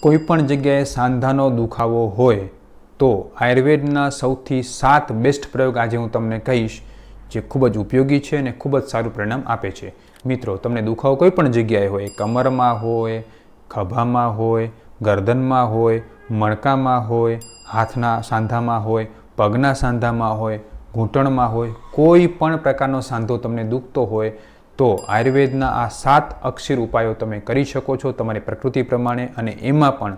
કોઈ પણ જગ્યાએ સાંધાનો દુખાવો હોય તો આયુર્વેદના સૌથી સાત બેસ્ટ પ્રયોગ આજે હું તમને કહીશ, જે ખૂબ જ ઉપયોગી છે અને ખૂબ જ સારું પરિણામ આપે છે. મિત્રો, તમને દુખાવો કોઈ પણ જગ્યાએ હોય, કમરમાં હોય, ખભામાં હોય, ગરદનમાં હોય, મણકામાં હોય, હાથના સાંધામાં હોય, પગના સાંધામાં હોય, ઘૂંટણમાં હોય, કોઈ પણ પ્રકારનો સાંધો તમને દુખતો હોય તો આયુર્વેદના આ સાત અક્ષર ઉપાયો તમે કરી શકો છો તમારી પ્રકૃતિ પ્રમાણે અને એમાં પણ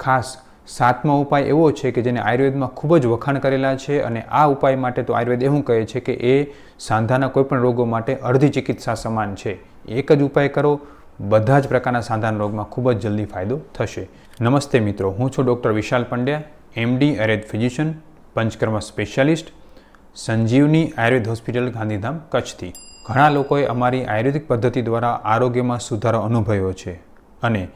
ખાસ સાતમો ઉપાય એવો છે કે જેને આયુર્વેદમાં ખૂબ જ વખાણ કરેલા છે અને આ ઉપાય માટે તો આયુર્વેદ એવું કહે છે કે એ સાંધાના કોઈપણ રોગો માટે અડધી ચિકિત્સા સમાન છે. એક જ ઉપાય કરો, બધા જ પ્રકારના સાંધાના રોગમાં ખૂબ જ જલ્દી ફાયદો થશે. નમસ્તે મિત્રો, હું છું doctor Vishal Pandya MD Ayurveda physician Panchakarma specialist, Sanjivani Ayurveda hospital Gandhidham કચ્છથી. ઘણા લોકોએ અમારી આયુર્વેદિક પદ્ધતિ દ્વારા આરોગ્યમાં સુધારો અનુભવ્યો છે. અને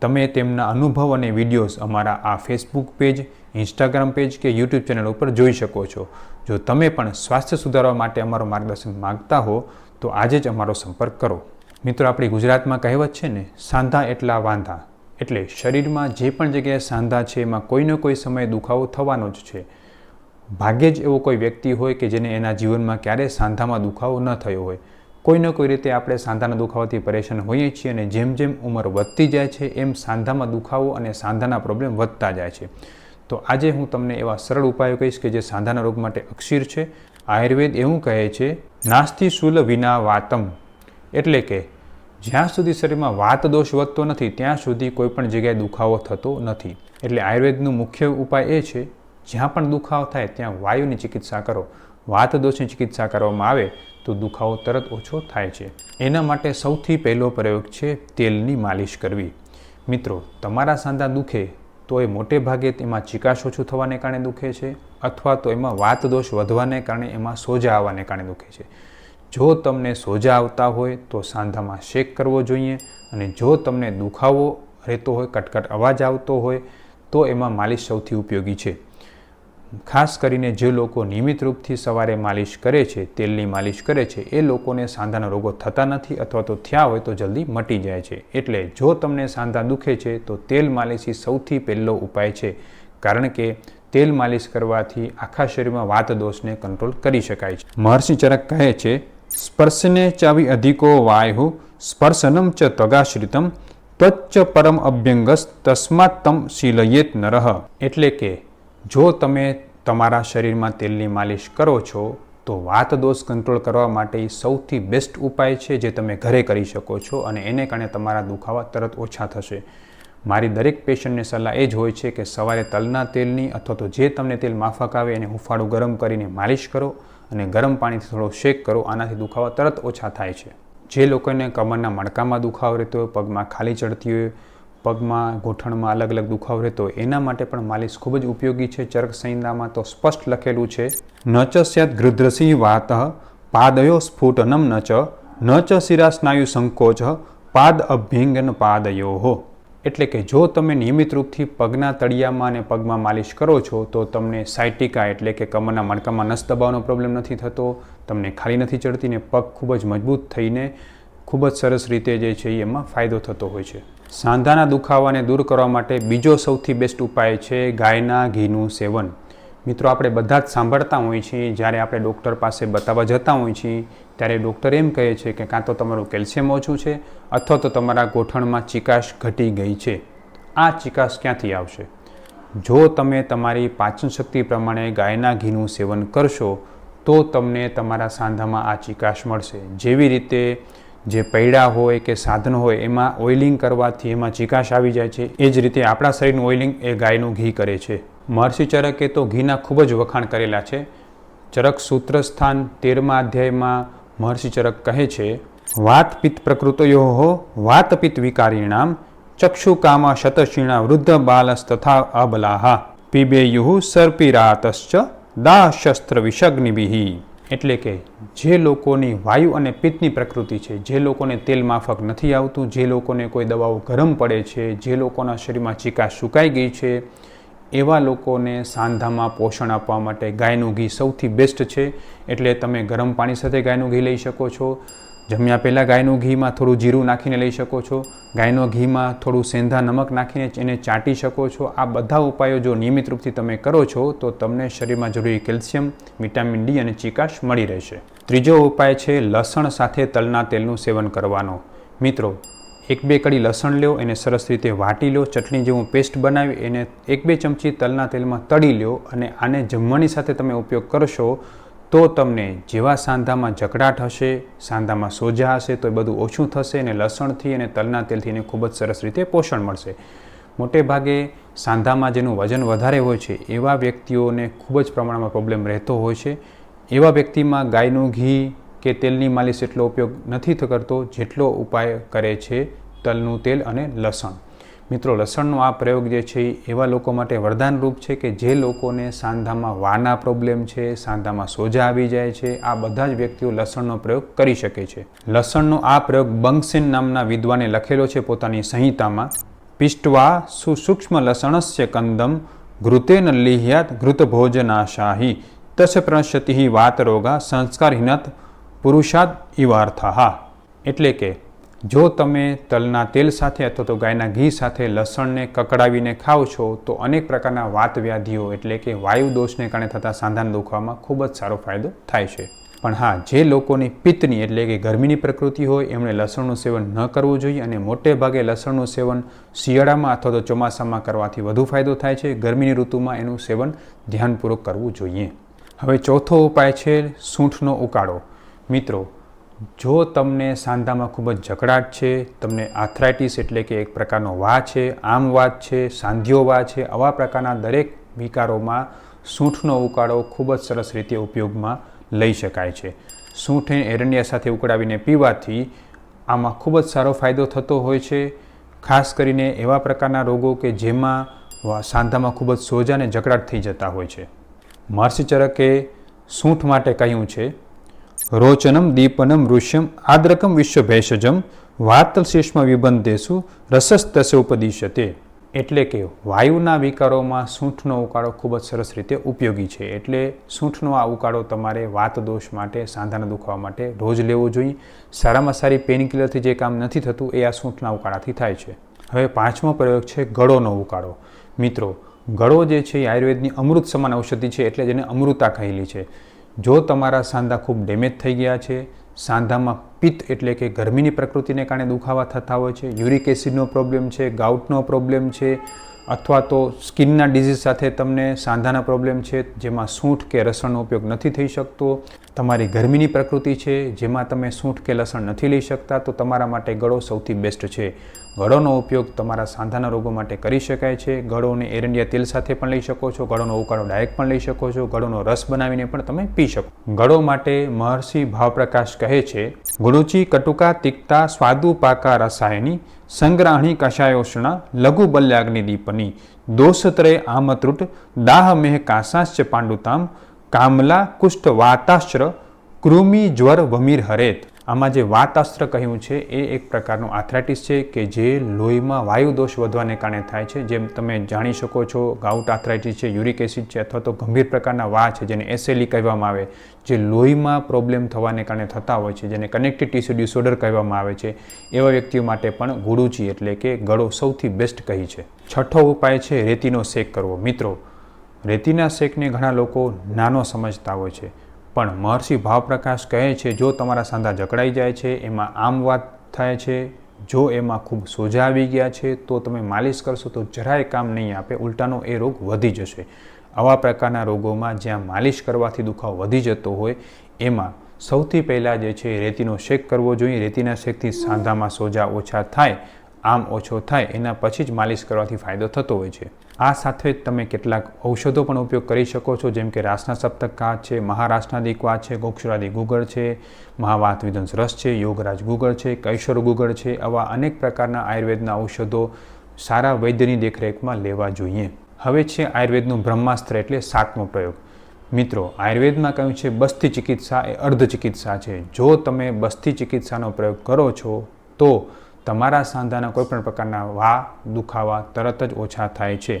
તમે તેમના અનુભવ અને વિડીયોઝ અમારા આ ફેસબુક પેજ, ઇન્સ્ટાગ્રામ પેજ કે યુટ્યુબ ચેનલ ઉપર જોઈ શકો છો. જો તમે પણ સ્વાસ્થ્ય સુધારવા માટે અમારું માર્ગદર્શન માગતા હો, તો આજે જ અમારો સંપર્ક કરો. મિત્રો, આપણી ગુજરાતમાં કહેવત છે ને, સાંધા એટલા વાંધા. એટલે શરીરમાં જે પણ જગ્યાએ સાંધા છે, એમાં કોઈને કોઈ સમયે દુખાવો થવાનો જ છે. ભાગ્યે જ એવો કોઈ વ્યક્તિ હોય કે જેને એના જીવનમાં ક્યારેય સાંધામાં દુખાવો ન થયો હોય. કોઈને કોઈ રીતે આપણે સાંધાના દુખાવાથી પરેશાન હોઈએ છીએ અને જેમ જેમ ઉંમર વધતી જાય છે, એમ સાંધામાં દુખાવો અને સાંધાના પ્રોબ્લેમ વધતા જાય છે. તો આજે હું તમને એવા સરળ ઉપાયો કહીશ કે જે સાંધાના રોગ માટે અક્ષીર છે. આયુર્વેદ એવું કહે છે, નાસ્તિ શુલ વિના વાતમ. એટલે કે, જ્યાં સુધી શરીરમાં વાત દોષ વધતો નથી, ત્યાં સુધી કોઈ પણ જગ્યાએ દુખાવો થતો નથી. એટલે આયુર્વેદનું મુખ્ય ઉપાય એ છે જ્યાં પણ દુખાવો થાય ત્યાં વાયુની ચિકિત્સા કરો. વાત દોષની ચિકિત્સા કરવામાં આવે તો દુખાવો તરત ઓછો થાય છે. એના માટે સૌથી પહેલો પ્રયોગ છે તેલની માલિશ કરવી. મિત્રો, તમારા સાંધા દુખે તો એ મોટે ભાગે એમાં ચિકાશ ઓછું થવાને કારણે દુખે છે અથવા તો એમાં વાત દોષ વધવાને કારણે એમાં સોજા આવવાને કારણે દુખે છે. જો તમને સોજા આવતા હોય તો સાંધામાં શેક કરવો જોઈએ અને જો તમને દુખાવો રહેતો હોય, કટકટ અવાજ આવતો હોય તો એમાં માલિશ સૌથી ઉપયોગી છે. ખાસ કરીને જે લોકો નિયમિત રૂપથી સવારે માલિશ કરે છે, તેલની માલિશ કરે છે, એ લોકોને સાંધાના રોગો થતા નથી અથવા તો થયા હોય તો જલ્દી મટી જાય છે. એટલે જો તમને સાંધા દુખે છે, તો તેલ માલિશ સૌથી પહેલો ઉપાય છે. કારણ કે તેલ માલિશ કરવાથી આખા શરીરમાં વાત દોષને કંટ્રોલ કરી શકાય છે. મહર્ષિ ચરક કહે છે, સ્પર્શને ચાવી અધિકો વાયુ, સ્પર્શનમ ચ તગાશ્રિતમ ત્વચ્ચ પરમ અભ્યંગસ તસ્માત તમ શીલયેત નરહ એટલે કે જો તમે તમારા શરીરમાં તેલની માલિશ કરો છો, તો વાત દોષ કંટ્રોલ કરવા માટે સૌથી બેસ્ટ ઉપાય છે જે તમે ઘરે કરી શકો છો અને એને કારણે તમારા દુખાવા તરત ઓછા થશે. મારી દરેક પેશન્ટને સલાહ એ જ હોય છે કે સવારે તલના તેલની અથવા તો જે તમને તેલ માફક આવે એને હુંફાળું ગરમ કરીને માલિશ કરો અને ગરમ પાણીથી થોડો શેક કરો, આનાથી દુખાવા તરત ઓછા થાય છે. જે લોકોને કમરના મણકામાં દુખાવો રહેતો હોય, પગમાં ખાલી ચડતી હોય પગમાં, ગોઠણમાં અલગ અલગ દુખાવો રહેતો એના માટે પણ માલિશ ખૂબ જ ઉપયોગી છે. ચરક સંહિતામાં તો સ્પષ્ટ લખેલું છે, ન ચ સ્યાત ગૃદ્રસિંહ વાત, પાદયો સ્ફુટનમ ન ચ ન ચ શિરા સ્નાયુ સંકોચ, પાદ અભ્યંગન પાદયો. એટલે કે જો તમે નિયમિત રૂપથી પગના તળિયામાં અને પગમાં માલિશ કરો છો, તો તમને સાયટિકા એટલે કે કમરના મણકામાં નસ દબાવવાનો પ્રોબ્લેમ નથી થતો, તમને ખાલી નથી ચડતી ને પગ ખૂબ જ મજબૂત થઈને ખૂબ જ સરસ રીતે જે છે એમાં ફાયદો થતો હોય છે. સાંધાના દુખાવાને દૂર કરવા માટે બીજો સૌથી બેસ્ટ ઉપાય છે ગાયના ઘીનું સેવન. મિત્રો, આપણે બધા જ સાંભળતા હોઈએ છીએ, જ્યારે આપણે ડૉક્ટર પાસે બતાવવા જતા હોઈએ છીએ, ત્યારે ડૉક્ટર એમ કહે છે કે કાં તો તમારું કેલ્શિયમ ઓછું છે, અથવા તો તમારા ગોઠણમાં ચિકાશ ઘટી ગઈ છે. આ ચિકાશ ક્યાંથી આવશે? જો તમે તમારી પાચન શક્તિ પ્રમાણે ગાયના ઘીનું સેવન કરશો, તો તમને તમારા સાંધામાં આ ચિકાશ મળશે. જેવી રીતે જે પૈડા હોય કે સાધન હોય, એમાં ઓઇલિંગ કરવાથી એમાં ચિકાશ આવી જાય છે. એ જ રીતે આપણા શરીરનું ઓઇલિંગ એ ગાયનું ઘી કરે છે. મહર્ષિ ચરકે તો ઘીના ખૂબ જ વખાણ કરેલા છે. ચરક સૂત્રસ્થાન તેરમા અધ્યાયમાં મહર્ષિ ચરક કહે છે, વાત પિત્ત પ્રકૃતયો વાત પિત્ત વિકારીણામ ચક્ષુકામા શતશીણા વૃદ્ધ બાલસ તથા અબલાહા, પીબેયુ સર્પિરાતશ્ચ દાહ શસ્ત્ર વિષગ્નિભિ. એટલે કે જે લોકોની વાયુ અને પિત્તની પ્રકૃતિ છે, જે લોકોને તેલ માફક નથી આવતું, જે લોકોને કોઈ દવાઓ ગરમ પડે છે, જે લોકોના શરીરમાં ચીકા સુકાઈ ગઈ છે, એવા લોકોને સાંધામાં પોષણ આપવા માટે ગાયનું ઘી સૌથી બેસ્ટ છે. એટલે તમે ગરમ પાણી સાથે ગાયનું ઘી લઈ શકો છો. જમ્યા પહેલાં ગાયનું ઘીમાં થોડું જીરું નાખીને લઈ શકો છો. ગાયનો ઘીમાં થોડું સેંધા નમક નાખીને એને ચાટી શકો છો. આ બધા ઉપાયો જો નિયમિત રૂપથી તમે કરો છો, તો તમને શરીરમાં જરૂરી કેલ્શિયમ, વિટામિન ડી અને ચિકાશ મળી રહેશે. ત્રીજો ઉપાય છે લસણ સાથે તલના તેલનું સેવન કરવાનો. મિત્રો, એક બે કડી લસણ લો એને સરસ રીતે વાટી લો ચટણી જેવું પેસ્ટ બનાવી, એને એક બે ચમચી તલના તેલમાં તળી લો અને આને જમવાની સાથે તમે ઉપયોગ કરશો તો તમને જેવા સાંધામાં જકડાટ હશે, સાંધામાં સોજા હશે, તો એ બધું ઓછું થશે અને લસણથી અને તલના તેલથી એને ખૂબ જ સરસ રીતે પોષણ મળશે. મોટે ભાગે સાંધામાં જેનું વજન વધારે હોય છે, એવા વ્યક્તિઓને ખૂબ જ પ્રમાણમાં પ્રોબ્લેમ રહેતો હોય છે. એવા વ્યક્તિમાં ગાયનું ઘી કે તેલની માલિશ એટલો ઉપયોગ નથી કરતો જેટલો ઉપાય કરે છે તલનું તેલ અને લસણ. મિત્રો, લસણનો આ પ્રયોગ જે છે એ એવા લોકો માટે વરદાનરૂપ છે કે જે લોકોને સાંધામાં વાના પ્રોબ્લેમ છે, સાંધામાં સોજા આવી જાય છે, આ બધા જ વ્યક્તિઓ લસણનો પ્રયોગ કરી શકે છે. લસણનો આ પ્રયોગ બંગસેન નામના વિદ્વાને લખેલો છે પોતાની સંહિતામાં. પિષ્ટવા સુસૂક્ષ્મ લસણસ્ય કંદમ ઘૃતેન લિહ્યાત ઘૃત ભોજનાશાહી તસ પ્રણશતિ વાતરોગા સંસ્કારહીનત પુરુષાદ ઇવાર્થા એટલે કે જો તમે તલના તેલ સાથે અથવા તો ગાયના ઘી સાથે લસણને કકડાવીને ખાઓ છો, તો અનેક પ્રકારના વાત વ્યાધિઓ એટલે કે વાયુ દોષને કારણે થતા સાંધાના દુખવામાં ખૂબ જ સારો ફાયદો થાય છે. પણ હા, જે લોકોની પિત્તની એટલે કે ગરમીની પ્રકૃતિ હોય, એમણે લસણનું સેવન ન કરવું જોઈએ અને મોટે ભાગે લસણનું સેવન શિયાળામાં અથવા તો ચોમાસામાં કરવાથી વધુ ફાયદો થાય છે. ગરમીની ઋતુમાં એનું સેવન ધ્યાનપૂર્વક કરવું જોઈએ. હવે ચોથો ઉપાય છે, સૂંઠનો ઉકાળો. મિત્રો જો તમને સાંધામાં ખૂબ જ જકડાટ છે, તમને આર્થરાઇટિસ એટલે કે એક પ્રકારનો વા છે, આમ વાત છે સાંધિયો વા છે, આવા પ્રકારના દરેક વિકારોમાં સૂંઠનો ઉકાળો ખૂબ જ સરસ રીતે ઉપયોગમાં લઈ શકાય છે. સૂંઠ એરંડિયા સાથે ઉકળાવીને પીવાથી આમાં ખૂબ જ સારો ફાયદો થતો હોય છે, ખાસ કરીને એવા પ્રકારના રોગો કે જેમાં સાંધામાં ખૂબ જ સોજા અને જકડાટ થઈ જતા હોય છે. મહર્ષિ ચરકે સૂંઠ માટે કહ્યું છે રોચનમ દીપનમ ઋષ્યમ આદ્રકમ વિશ્વભેષજમ વાતલશેષમ વિબંધેશુ રસસ્તસ ઉપદિશતે એટલે કે વાયુના વિકારોમાં સૂંઠનો ઉકાળો ખૂબ જ સરસ રીતે ઉપયોગી છે. એટલે સૂંઠનો આ ઉકાળો તમારે વાત દોષ માટે, સાંધાના દુખાવા માટે રોજ લેવો જોઈએ. સારામાં સારી પેનકિલરથી જે કામ નથી થતું, એ આ સૂંઠના ઉકાળાથી થાય છે. હવે પાંચમો પ્રયોગ છે ગળોનો ઉકાળો. મિત્રો, ગળો જે છે એ આયુર્વેદની અમૃત સમાન ઔષધિ છે, એટલે જેને અમૃતા કહેલી છે. જો તમારા સાંધા ખૂબ ડેમેજ થઈ ગયા છે, સાંધામાં પિત્ત એટલે કે ગરમીની પ્રકૃતિને કારણે દુખાવા થતા હોય છે યુરિક એસિડનો પ્રોબ્લેમ છે ગાઉટનો પ્રોબ્લેમ છે, અથવા તો સ્કિનના ડિઝીઝ સાથે તમને સાંધાના પ્રોબ્લેમ છે, જેમાં સૂંઠ કે લસણનો ઉપયોગ નથી થઈ શકતો, તમારી ગરમીની પ્રકૃતિ છે, જેમાં તમે સૂંઠ કે લસણ નથી લઈ શકતા, તો તમારા માટે ગળો સૌથી બેસ્ટ છે. ગળોનો ઉપયોગ તમારા સાંધાના રોગો માટે કરી શકાય છે. ગળોને એરંડિયા તેલ સાથે પણ લઈ શકો છો. ગળોનો ઉકાળો ડાયરેક્ટ પણ લઈ શકો છો. ગળોનો રસ બનાવીને પણ તમે પી શકો. ગળો માટે મહર્ષિ ભાવપ્રકાશ કહે છે ગુરુચી કટુકા, તિક્તા સ્વાદુ પાકા રસાયણી, સંગ્રાહણી કષાયોષણા લઘુ બલ્યાગ્નિ, દીપની, દોષત્રય આમત્રુટ દાહ, મેહ, કાસાશ્ચ, પાંડુતામ, કામલા, કુષ્ઠ, વાતાશ્ર, કૃમિ, જ્વર, વમીર, હરેત. આમાં જે વાતાસ્ત્ર કહ્યું છે, એ એક પ્રકારનું આથરાઇટિસ છે કે જે લોહીમાં વાયુ દોષ વધવાને કારણે થાય છે. જેમ તમે જાણી શકો છો ગાઉટ આથરાઇટિસ છે યુરિક એસિડ છે અથવા તો ગંભીર પ્રકારના વા છે જેને એસેલી કહેવામાં આવે, જે લોહીમાં પ્રોબ્લેમ થવાને કારણે થતા હોય છે, જેને કનેક્ટિવ ટિશ્યુ ડિસઓર્ડર કહેવામાં આવે છે. એવા વ્યક્તિઓ માટે પણ ગુરુચી એટલે કે ગળો સૌથી બેસ્ટ કહી છે. છઠ્ઠો ઉપાય છે, રેતીનો શેક કરવો. મિત્રો, રેતીના શેકને ઘણા લોકો નાનો સમજતા હોય છે. પણ મહર્ષિ ભાવપ્રકાશ કહે છે, જો તમારા સાંધા જકડાઈ જાય છે, એમાં આમ વાત થાય છે, જો એમાં ખૂબ સોજા આવી ગયા છે, તો તમે માલિશ કરશો, તો જરાય કામ નહીં આપે, ઉલટાનો એ રોગ વધી જશે. આવા પ્રકારના રોગોમાં જ્યાં માલિશ કરવાથી દુખાવો વધી જતો હોય, એમાં સૌથી પહેલાં જે છે, રેતીનો શેક કરવો જોઈએ. રેતીના શેકથી સાંધામાં સોજા ઓછા થાય, આમ ઓછો થાય, એના પછી જ માલિશ કરવાથી ફાયદો થતો હોય છે. આ સાથે તમે કેટલાક ઔષધો પણ ઉપયોગ કરી શકો છો, જેમ કે રાસના સપ્તક છે મહારાષ્ટ્રનાદી ક્વાચ છે, ગોક્ષરાદી ગુગળ છે, મહાવાત વિધંસ રસ છે, યોગરાજ ગુગળ છે, કૈશોર ગુગળ છે, આવા અનેક પ્રકારના આયુર્વેદના ઔષધો સારા વૈદ્યની દેખરેખમાં લેવા જોઈએ. હવે છે આયુર્વેદનું બ્રહ્માસ્ત્ર એટલે સાતમો પ્રયોગ. મિત્રો, આયુર્વેદમાં કહ્યું છે, બસ્તી ચિકિત્સા એ અર્ધ ચિકિત્સા છે. જો તમે બસ્તી ચિકિત્સાનો પ્રયોગ કરો છો, તો તમારા સાંધાના કોઈપણ પ્રકારના વા દુખાવા તરત જ ઓછા થાય છે.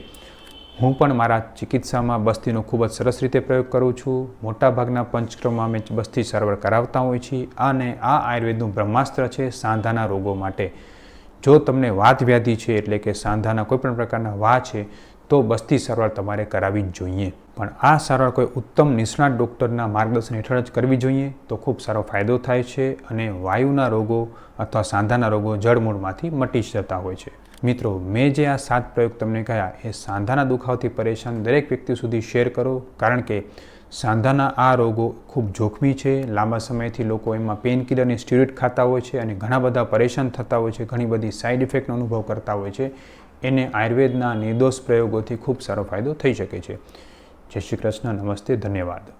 હું પણ મારા ચિકિત્સામાં બસ્તીનો ખૂબ જ સરસ રીતે પ્રયોગ કરું છું. મોટાભાગના પંચક્રમમાં અમે બસ્તી સારવાર કરાવતા હોઈએ છીએ અને આ આયુર્વેદનું બ્રહ્માસ્ત્ર છે સાંધાના રોગો માટે. જો તમને વાત વ્યાધિ છે એટલે કે સાંધાના કોઈપણ પ્રકારના વા છે તો બસ્તી સારવાર તમારે કરાવવી જ જોઈએ. પણ આ સારવાર કોઈ ઉત્તમ નિષ્ણાત ડૉક્ટરના માર્ગદર્શન હેઠળ જ કરવી જોઈએ તો ખૂબ સારો ફાયદો થાય છે અને વાયુના રોગો અથવા સાંધાના રોગો જળમૂળમાંથી મટી જતા હોય છે. મિત્રો, મેં જે આ સાત પ્રયોગ તમને કહ્યા એ સાંધાના દુખાવથી પરેશાન દરેક વ્યક્તિ સુધી શેર કરો, કારણ કે સાંધાના આ રોગો ખૂબ જોખમી છે. લાંબા સમયથી લોકો એમાં પેનકિલર અને સ્ટીરોઇડ ખાતા હોય છે અને ઘણા બધા પરેશાન થતા હોય છે, ઘણી બધી સાઇડ ઇફેક્ટનો અનુભવ કરતા હોય છે. એને આયુર્વેદના નિર્દોષ પ્રયોગોથી ખૂબ સારો ફાયદો થઈ શકે છે. જય શ્રી કૃષ્ણ, નમસ્તે, ધન્યવાદ.